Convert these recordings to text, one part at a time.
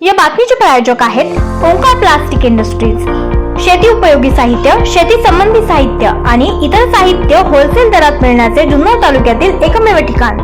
या बातमीचे प्रायोजक आहेत ओंकार प्लास्टिक इंडस्ट्रीज. शेती उपयोगी साहित्य शेती संबंधी साहित्य आणि इतर साहित्य होलसेल दरात मिळण्याचे जुन्नर तालुक्यातील एकमेव ठिकाण.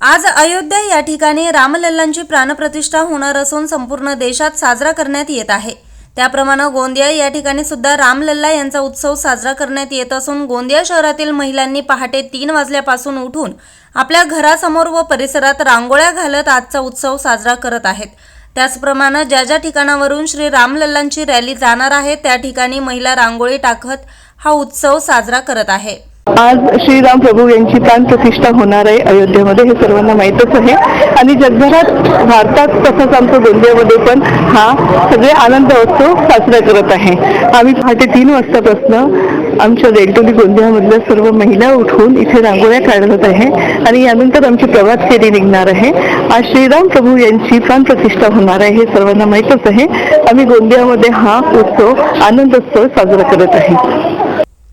आज अयोध्या या ठिकाणी रामलल्लांची प्राणप्रतिष्ठा होणार असून संपूर्ण देशात साजरा करण्यात येत आहे. त्याप्रमाणे गोंदिया या ठिकाणी सुद्धा रामलल्ला यांचा उत्सव साजरा करण्यात येत असून गोंदिया शहरातील महिलांनी पहाटे तीन वाजल्यापासून उठून आपल्या घरासमोर व परिसरात रांगोळ्या घालत आजचा उत्सव साजरा करत आहेत. त्याचप्रमाणे ज्या ज्या ठिकाणावरून श्री रामलल्लांची रॅली जाणार आहे त्या ठिकाणी महिला रांगोळी टाकत हा उत्सव साजरा करत आहे. आज श्रीराम प्रभू यांची प्राण प्रतिष्ठा होणार आहे अयोध्येमध्ये हे सर्वांना माहीतच आहे. आणि जगभरात भारतात तसंच आमच्या गोंदियामध्ये पण हा सगळे आनंद उत्सव साजरा करत आहे. आम्ही पहाटे तीन वाजतापासून आमच्या रेलटोली गोंदियामधल्या सर्व महिला उठून इथे रांगोळ्या काढत आहे आणि यानंतर आमची प्रवास फेरी निघणार आहे. आज श्रीराम प्रभू यांची प्राण प्रतिष्ठा होणार आहे हे सर्वांना माहीतच आहे. आम्ही गोंदियामध्ये हा उत्सव आनंदोत्सव साजरा करत आहे.